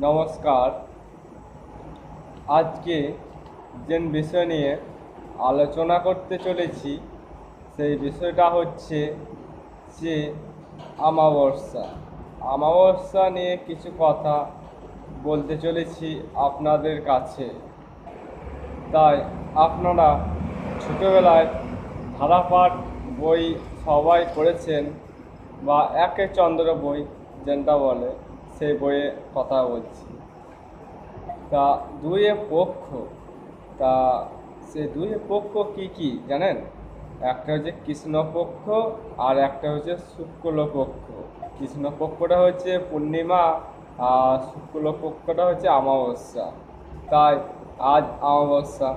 নমস্কার। আজকে যে বিষয় নিয়ে আলোচনা করতে চলেছি, সেই বিষয়টা হচ্ছে যে আমাবস্যা। আমাবস্যা নিয়ে কিছু কথা বলতে চলেছি আপনাদের কাছে। তাই আপনারা ছোটোবেলায় ধারাপাঠ বই সবাই করেছেন বা একে চন্দ্র বই যেটা বলে। সেই বইয়ে কথা বলছি। তা দুয়ে পক্ষ, তা সে দুই পক্ষ কি কি জানেন? একটা হচ্ছে কৃষ্ণপক্ষ আর একটা হচ্ছে শুক্লপক্ষ। কৃষ্ণপক্ষটা হচ্ছে পূর্ণিমা আর শুক্লপক্ষটা হচ্ছে অমাবস্যা। তাই আজ অমাবস্যা।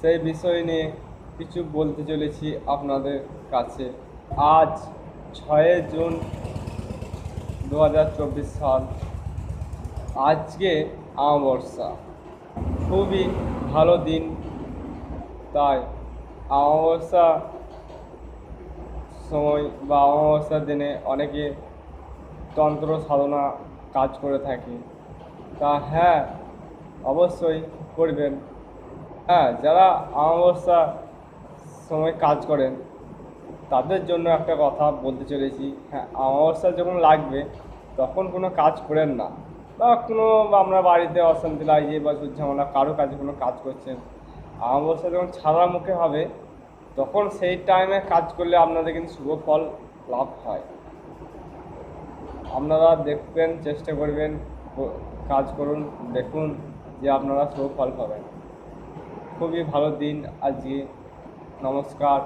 সেই বিষয় নিয়ে কিছু বলতে চলেছি আপনাদের কাছে। আজ ছয় জুন দু হাজার চব্বিশ সাল। আজকে অমাবস্যা খুবই ভালো দিন। তাই অমাবস্যা সময় বা অমাবস্যার দিনে অনেকে তন্ত্র সাধনা কাজ করে থাকে। তা হ্যাঁ অবশ্যই করবেন। হ্যাঁ যারা অমাবস্যা সময় কাজ করেন তাদের জন্য একটা কথা বলতে চলেছি। হ্যাঁ অমাবস্যা যখন লাগবে, তখন কোনো কাজ করেন না। বা কোনো আমরা বাড়িতে অশান্তি লাগিয়ে বা ঝামেলা কারও কাজে কোনো কাজ করছেন। অমাবস্যা যখন ছাড়া মুখে হবে, তখন সেই টাইমে কাজ করলে আপনাদের কিন্তু শুভ ফল লাভ হয়। আপনারা দেখবেন, চেষ্টা করবেন কাজ করুন, দেখুন যে আপনারা শুভ ফল পাবেন। খুবই ভালো দিন আজকে। নমস্কার।